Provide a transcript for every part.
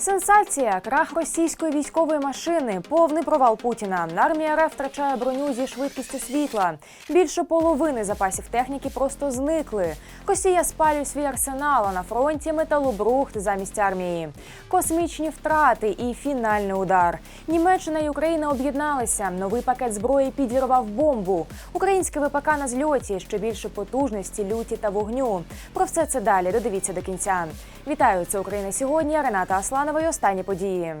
Сенсація, крах російської військової машини, повний провал Путіна. Армія РФ втрачає броню зі швидкістю світла. Більше половини запасів техніки просто зникли. Росія спалює свій арсенал, а на фронті металобрухт замість армії. Космічні втрати і фінальний удар. Німеччина і Україна об'єдналися. Новий пакет зброї підірвав бомбу. Українське ВПК на зльоті. Ще більше потужності, люті та вогню. Про все це далі. Додивіться до кінця. Вітаю, це Україна сьогодні. Рената Асланова. і Останні події.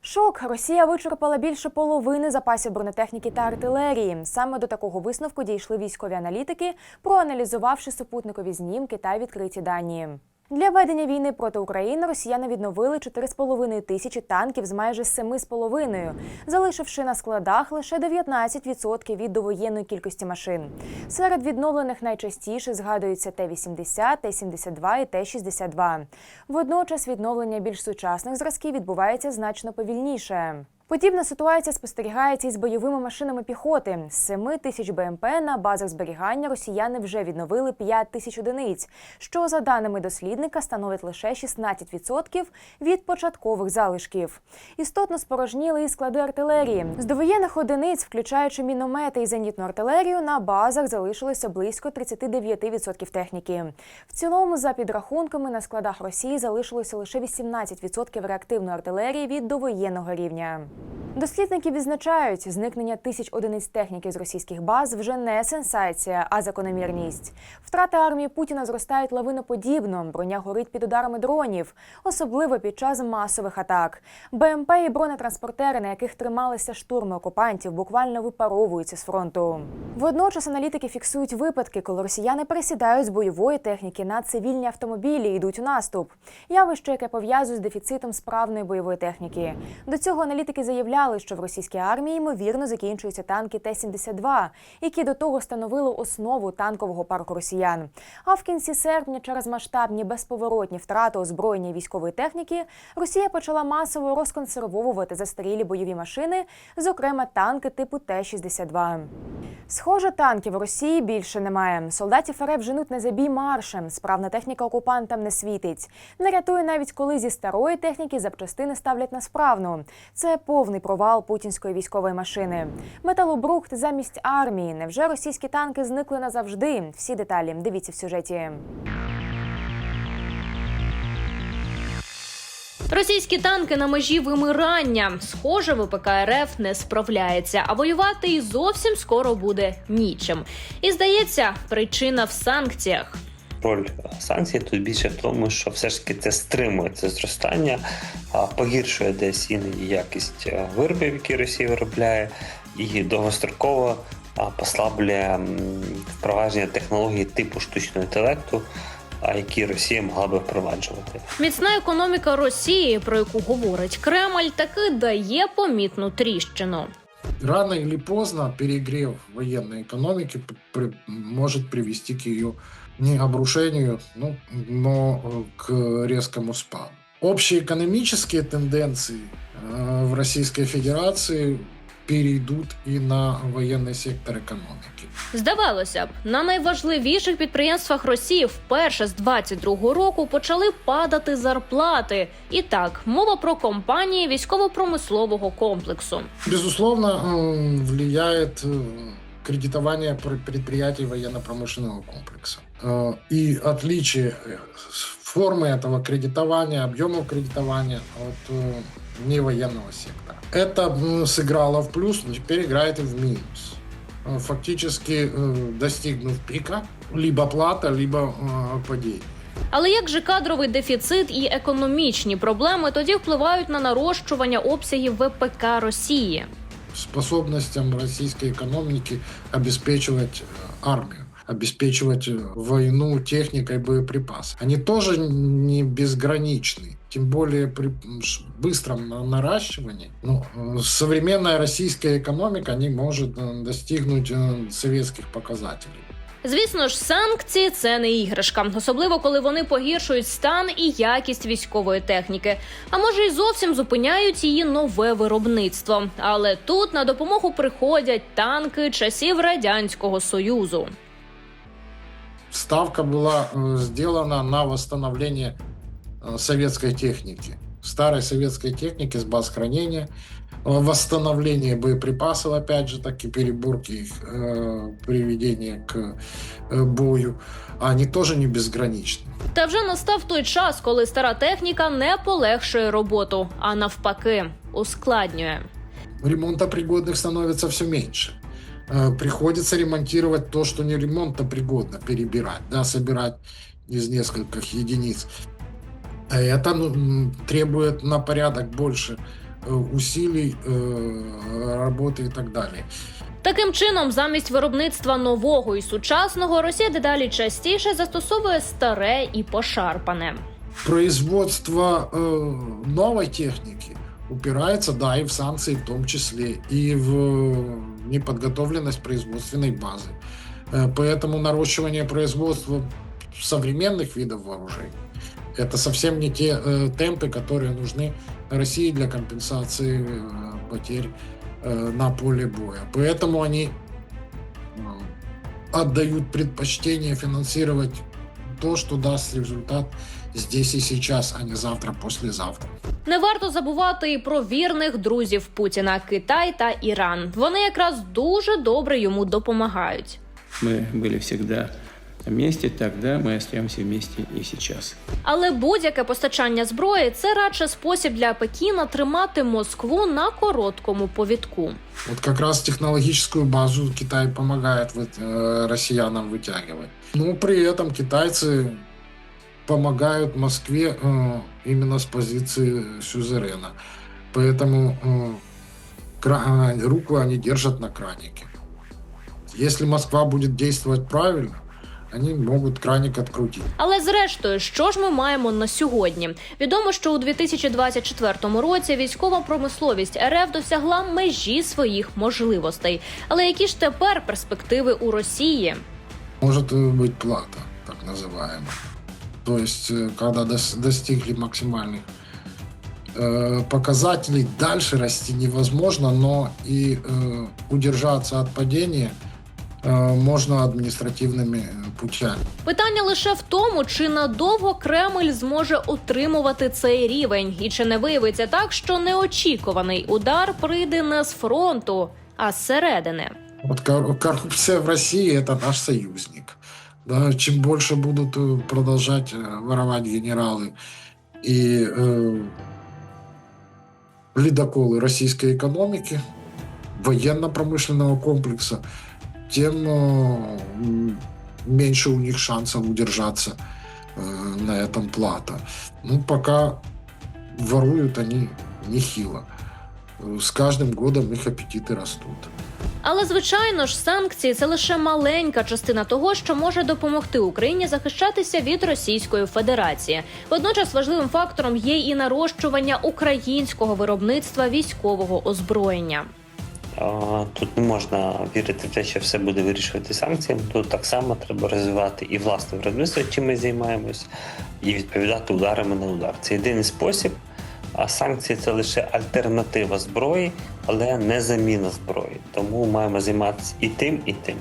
Шок Росія вичерпала більше половини запасів бронетехніки та артилерії. Саме до такого висновку дійшли військові аналітики, проаналізувавши супутникові знімки та відкриті дані. Для ведення війни проти України росіяни відновили 4,5 тисячі танків з майже 7,5, залишивши на складах лише 19% від довоєнної кількості машин. Серед відновлених найчастіше згадуються Т-80, Т-72 і Т-62. Водночас відновлення більш сучасних зразків відбувається значно повільніше. Подібна ситуація спостерігається із бойовими машинами піхоти. З 7 тисяч БМП на базах зберігання росіяни вже відновили 5 тисяч одиниць, що за даними дослідника становить лише 16% від початкових залишків. Істотно спорожніли і склади артилерії. З довоєнних одиниць, включаючи міномети і зенітну артилерію, на базах залишилося близько 39% техніки. В цілому, за підрахунками, на складах Росії залишилося лише 18% реактивної артилерії від довоєнного рівня. Дослідники відзначають, зникнення тисяч одиниць техніки з російських баз вже не сенсація, а закономірність. Втрати армії Путіна зростають лавиноподібно. Броня горить під ударами дронів, особливо під час масових атак. БМП і бронетранспортери, на яких трималися штурми окупантів, буквально випаровуються з фронту. Водночас аналітики фіксують випадки, коли росіяни пересідають з бойової техніки на цивільні автомобілі і йдуть у наступ. Явище, яке пов'язує з дефіцитом справної бойової техніки. До цього аналітики заявляли, що в російській армії ймовірно закінчуються танки Т-72, які до того становили основу танкового парку росіян. А в кінці серпня, через масштабні безповоротні втрати озброєння військової техніки, Росія почала масово розконсервовувати застарілі бойові машини, зокрема танки типу Т-62. Схоже, танків Росії більше немає. Солдатів РФ женуть на забій маршем. Справна техніка окупантам не світить. Не рятує навіть коли зі старої техніки запчастини ставлять на справну. Це повний провал путінської військової машини. Металобрухт замість армії. Невже російські танки зникли назавжди? Всі деталі дивіться в сюжеті. Російські танки на межі вимирання. Схоже, ВПК РФ не справляється, а воювати і зовсім скоро буде нічим. І здається, причина в санкціях. Роль санкцій тут більше в тому, що все ж таки це стримує це зростання, погіршує десь іноді якість е, виробів, які Росія виробляє, і довгостроково послаблює впровадження технологій типу штучного інтелекту, а, які Росія могла би впроваджувати. Міцна економіка Росії, про яку говорить Кремль, таки дає помітну тріщину. Рано или поздно перегрев военной экономики может привести к ее не обрушению, ну, но э, к резкому спаду. Общие экономические тенденции э, в Российской Федерации перейдут и на военный сектор экономики. Здавалося б, на найважливіших підприємствах Росії вперше з 22-го року почали падати зарплати. І так, мова про компанії військово-промислового комплексу. Безусловно, э, влияет э, кредитование пр- предприятий военно-промышленного комплекса. Э, И отличие э, с- формы этого кредитования, объемов кредитования от э, невоенного сектора. Это м, сыграло в плюс, но теперь играет и в минус. Э, Фактически э, достигнув пика, либо плата, либо э, падение. Але як же кадровий дефіцит і економічні проблеми тоді впливають на нарощування обсягів ВПК Росії? способностям российской экономики обеспечивать э, армию, обеспечивать э, войну техникой, боеприпасами. Они тоже не безграничны. Тем более при м, ш- быстром на- наращивании. Ну, э, современная российская экономика не может э, достигнуть э, советских показателей. Звісно ж, санкції це не іграшка, особливо коли вони погіршують стан і якість військової техніки. А може, й зовсім зупиняють її нове виробництво. Але тут на допомогу приходять танки часів радянського союзу. ставка была э, сделана на восстановление э, советской техники, старой советской техники с баз хранения, э, восстановление боеприпасов, опять же, таки переборки их, э, приведение к э, бою. Они тоже не безграничны. Та вже настав той час, коли стара техніка не полегшує роботу, а навпаки, ускладнює. ремонтопригодных становится все меньше. Э, Приходится ремонтировать то, что не ремонтопригодно, перебирать, да, собирать из нескольких единиц. А Это ну, м, требует на порядок больше э, усилий, э, работы и так далее. Таким чином, замість виробництва нового і сучасного, Росія дедалі частіше застосовує старе і пошарпане. Производство э, новой техники упирается, да, и в санкции в том числе, и в э, неподготовленность производственной базы. Э, Поэтому наращивание производства современных видов вооружений это совсем не те э, темпы, которые нужны России для компенсации э, потерь э, на поле боя. Поэтому они э, отдают предпочтение финансировать то, что даст результат здесь и сейчас, а не завтра, послезавтра. Не варто забувати і про вірних друзів Путіна Китай та Іран. Вони якраз дуже добре йому допомагають. Ми були всегда вместе тогда, мы остаемся вместе и сейчас. Але будь-яке постачання зброї це радше спосіб для Пекіна тримати Москву на короткому повідку. Вот как раз технологическую базу Китай помогает вот, э, россиянам вытягивать. Но при этом китайцы помогают Москве э, именно с позиции сюзерена. Поэтому э, кра- э, руку они держат на кранике. Если Москва будет действовать правильно, они могут краник открутить. Але зрештою, що ж ми маємо на сьогодні? Відомо, що у 2024 році військова промисловість РФ досягла межі своїх можливостей. Але які ж тепер перспективи у Росії? Может э, быть плата, так называемая. То есть, э, когда дос- достигли максимальных э, показателей, дальше расти невозможно, но и э, удержаться от падения э, можно административными э, путями. Питання лише в тому, чи надовго Кремль зможе утримувати цей рівень, і чи не виявиться так, що неочікуваний удар прийде не з фронту, а зсередини. Вот кор- коррупция в России это наш союзник. Да, чем больше будут э, продолжать э, воровать генералы и э, ледоколы российской экономики, военно-промышленного комплекса, тем э, м, меньше у них шансов удержаться э, на этом плато. Ну, пока воруют они нехило. Э, С каждым годом их аппетиты растут. Але звичайно ж, санкції це лише маленька частина того, що може допомогти Україні захищатися від Російської Федерації. Водночас важливим фактором є і нарощування українського виробництва військового озброєння. Тут не можна вірити в те, що все буде вирішувати санкціями. Тут так само треба розвивати і власне виробництво, чим ми займаємось, і відповідати ударами на удар. Це єдиний спосіб. А санкції це лише альтернатива зброї, але не заміна зброї. Тому маємо займатися і тим, і тим.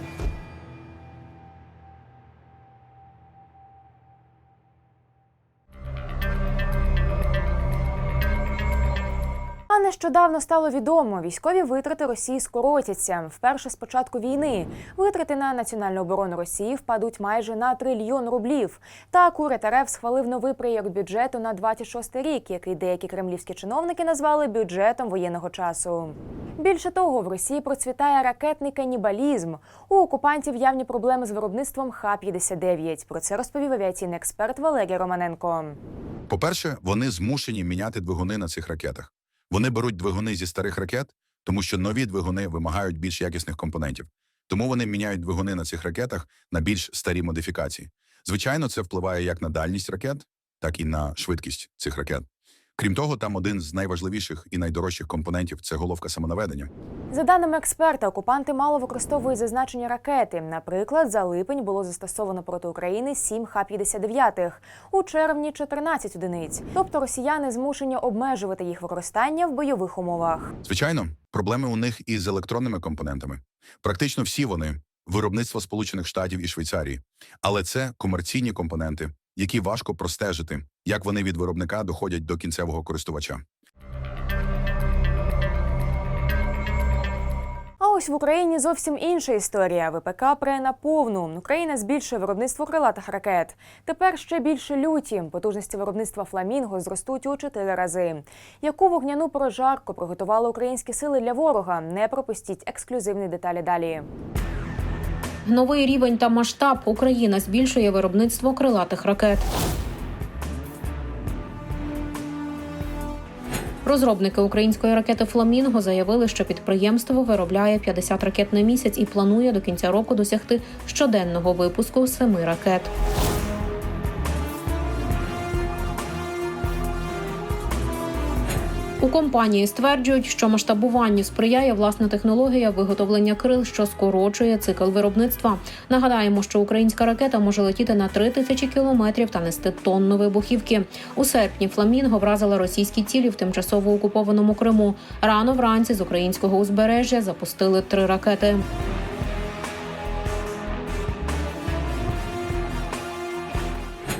Нещодавно стало відомо, військові витрати Росії скоротяться. Вперше з початку війни витрати на національну оборону Росії впадуть майже на трильйон рублів. Так уряд РФ схвалив новий проєкт бюджету на 26 рік, який деякі кремлівські чиновники назвали бюджетом воєнного часу. Більше того, в Росії процвітає ракетний канібалізм. У окупантів явні проблеми з виробництвом Х-59. Про це розповів авіаційний експерт Валерій Романенко. По-перше, вони змушені міняти двигуни на цих ракетах. Вони беруть двигуни зі старих ракет, тому що нові двигуни вимагають більш якісних компонентів. Тому вони міняють двигуни на цих ракетах на більш старі модифікації. Звичайно, це впливає як на дальність ракет, так і на швидкість цих ракет. Крім того, там один з найважливіших і найдорожчих компонентів це головка самонаведення. За даними експерта, окупанти мало використовують зазначені ракети. Наприклад, за липень було застосовано проти України 7 Х-59, у червні 14 одиниць. Тобто росіяни змушені обмежувати їх використання в бойових умовах. Звичайно, проблеми у них і з електронними компонентами. Практично всі вони виробництво Сполучених Штатів і Швейцарії. Але це комерційні компоненти, які важко простежити, як вони від виробника доходять до кінцевого користувача. А ось в Україні зовсім інша історія. ВПК пре на повну. Україна збільшує виробництво крилатих ракет. Тепер ще більше люті. Потужності виробництва фламінго зростуть у чотири рази. Яку вогняну прожарку приготували українські сили для ворога? Не пропустіть ексклюзивні деталі далі. Новий рівень та масштаб Україна збільшує виробництво крилатих ракет. Розробники української ракети Фламінго заявили, що підприємство виробляє 50 ракет на місяць і планує до кінця року досягти щоденного випуску семи ракет. У компанії стверджують, що масштабуванню сприяє власна технологія виготовлення крил, що скорочує цикл виробництва. Нагадаємо, що українська ракета може летіти на 3 тисячі кілометрів та нести тонну вибухівки. У серпні Фламінго вразила російські цілі в тимчасово окупованому Криму. Рано вранці з українського узбережжя запустили три ракети.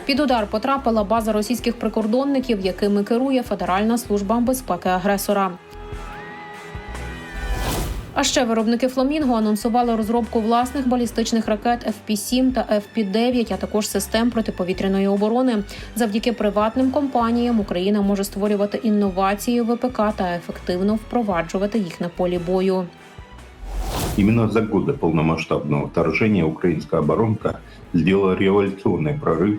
Під удар потрапила база російських прикордонників, якими керує Федеральна служба безпеки агресора. А ще виробники Фламінго анонсували розробку власних балістичних ракет FP-7 та FP-9, а також систем протиповітряної оборони. Завдяки приватним компаніям Україна може створювати інновації в ВПК та ефективно впроваджувати їх на полі бою. Именно за годы полномасштабного вторжения украинская оборонка сделала революционный прорыв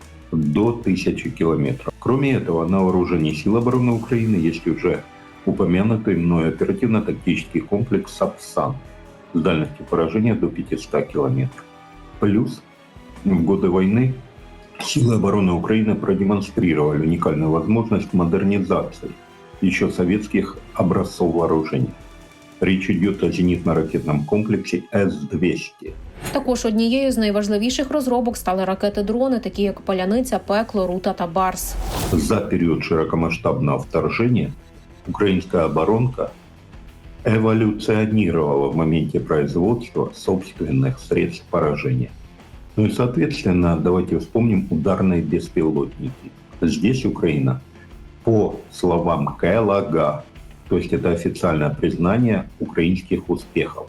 до 1000 километров. Кроме этого, на вооружении сил обороны Украины есть уже упомянутый мной оперативно-тактический комплекс «Сапсан» с дальностью поражения до 500 километров. Плюс в годы войны силы обороны Украины продемонстрировали уникальную возможность модернизации еще советских образцов вооружений. Речь идет о зенитно-ракетном комплексе С-200. Також однією з найважливіших розробок стали ракети-дрони, такі як Паляниця, Пекло, Рута та Барс. За период широкомасштабного вторжения украинская оборонка эволюционировала в моменте производства собственных средств поражения. Ну и, соответственно, давайте вспомним ударные беспилотники. Здесь Украина, по словам КЛАГА, то есть это официальное признание украинских успехов,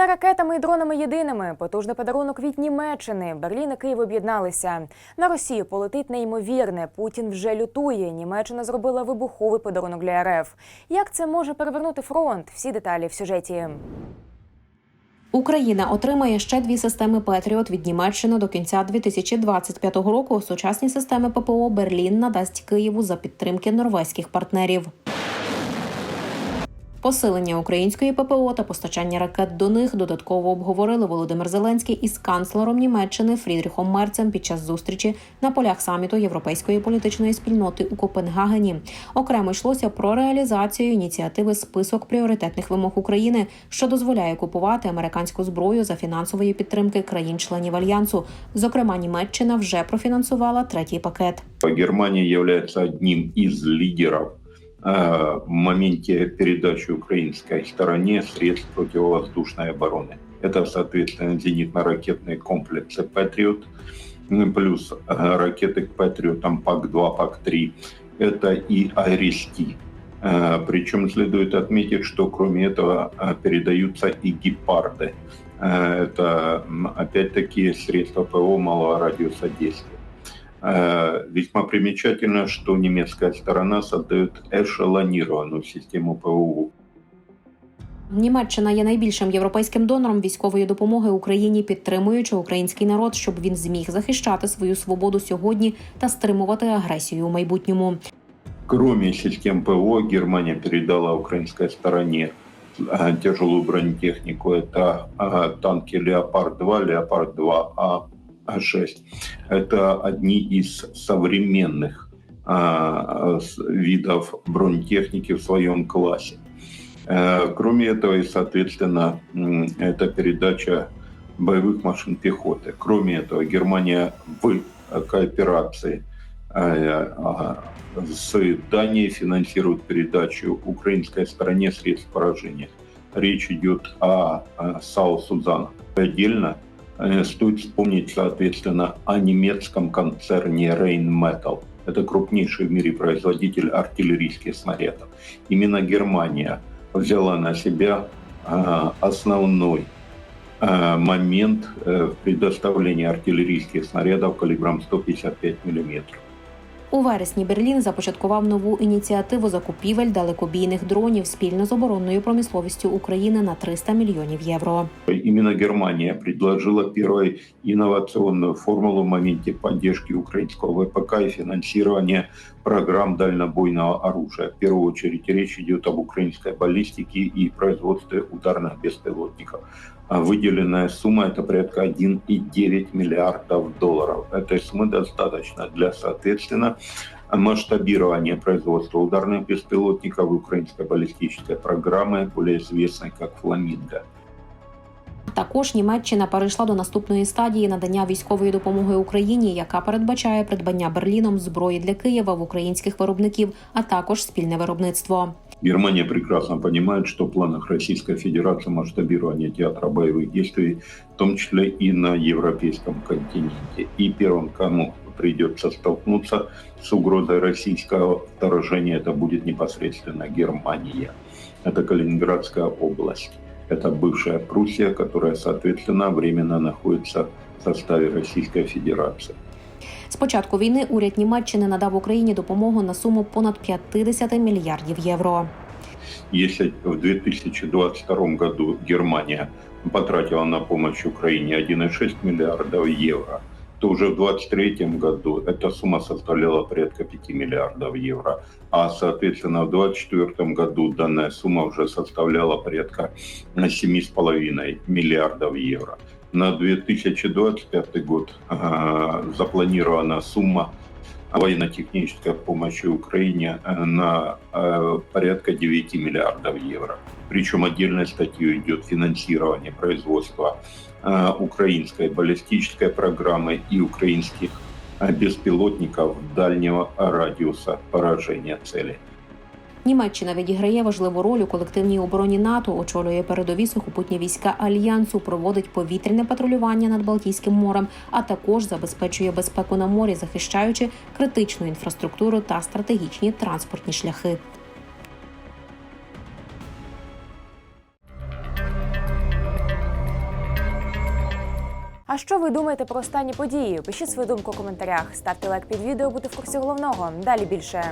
Не ракетами і дронами єдиними. Потужний подарунок від Німеччини. Берлін і Київ об'єдналися. На Росію полетить неймовірне. Путін вже лютує. Німеччина зробила вибуховий подарунок для РФ. Як це може перевернути фронт? Всі деталі в сюжеті. Україна отримає ще дві системи Петріот від Німеччини до кінця 2025 року. Сучасні системи ППО Берлін надасть Києву за підтримки норвезьких партнерів. Посилення української ППО та постачання ракет до них додатково обговорили Володимир Зеленський із канцлером Німеччини Фрідріхом Мерцем під час зустрічі на полях саміту Європейської політичної спільноти у Копенгагені. Окремо йшлося про реалізацію ініціативи список пріоритетних вимог України, що дозволяє купувати американську зброю за фінансової підтримки країн-членів альянсу. Зокрема, Німеччина вже профінансувала третій пакет. Германия является одним из лидеров э, в моменте передачи украинской стороне средств противовоздушной обороны. Это, соответственно, зенитно-ракетные комплексы «Патриот», плюс э, ракеты к «Патриотам» ПАК-2, ПАК-3. Это и «Айрести». Э, Причем следует отметить, что кроме этого э, передаются и «Гепарды». Э, Это, опять-таки, средства ПВО малого радиуса действия. Э, Весьма примечательно, что немецкая сторона создает эшелонированную систему ПВО. Німеччина є найбільшим європейським донором військової допомоги Україні, підтримуючи український народ, щоб він зміг захищати свою свободу сьогодні та стримувати агресію у майбутньому. Кроме систем ПВО, Германия передала украинской стороне э, тяжелую бронетехнику. Это э, танки «Леопард-2», «Леопард-2А», А6. Это одни из современных с- видов бронетехники в своем классе. Э, Кроме этого, и, соответственно, это передача боевых машин пехоты. Кроме этого, Германия в кооперации э, а, с Данией финансирует передачу украинской стороне средств поражения. Речь идет о, САУ «Сузан». Отдельно стоит вспомнить, соответственно, о немецком концерне Rheinmetall. Это крупнейший в мире производитель артиллерийских снарядов. Именно Германия взяла на себя а, основной а, момент э, в предоставлении артиллерийских снарядов калибром 155 миллиметров. У вересні Берлін започаткував нову ініціативу закупівель далекобійних дронів спільно з оборонною промисловістю України на 300 мільйонів євро. Именно Германия предложила первую инновационную формулу в моменте поддержки украинского ВПК и финансирования программ дальнобойного оружия. В первую очередь речь идет об украинской баллистике и производстве ударных беспилотников. А Выделенная сумма это порядка 1,9 миллиардов долларов. Этой суммы достаточно для, соответственно, масштабирования производства ударных беспилотников и украинской баллистической программы, более известной как «Фламинго». Також Німеччина перейшла до наступної стадії надання військової допомоги Україні, яка передбачає придбання Берліном зброї для Києва в українських виробників, а також спільне виробництво. Германия прекрасно понимает, что в планах Российской Федерации масштабирование театра боевых действий, в том числе и на европейском континенте. И первым, кому придется столкнуться с угрозой российского вторжения, это будет непосредственно Германия. Это Калининградская область. Это бывшая Пруссия, которая, соответственно, временно находится в составе Российской Федерации. З початку війни уряд Німеччини надав Україні допомогу на суму понад 50 мільярдів євро. Если в 2022 году Германия потратила на помощь Украине 1,6 миллиардов евро, то уже в 2023 году эта сумма составляла порядка 5 миллиардов евро. А, соответственно, в 2024 году данная сумма уже составляла порядка 7,5 миллиардов евро. На 2025 год э, запланирована сумма военно-технической помощи Украине э, на э, порядка 9 миллиардов евро. Причем отдельной статьей идет финансирование производства э, украинской баллистической программы и украинских беспилотников дальнего радиуса поражения цели. Німеччина відіграє важливу роль у колективній обороні НАТО, очолює передові сухопутні війська альянсу, проводить повітряне патрулювання над Балтійським морем, а також забезпечує безпеку на морі, захищаючи критичну інфраструктуру та стратегічні транспортні шляхи. А що ви думаєте про останні події? Пишіть свою думку у коментарях, ставте лайк під відео, бути в курсі головного. Далі більше.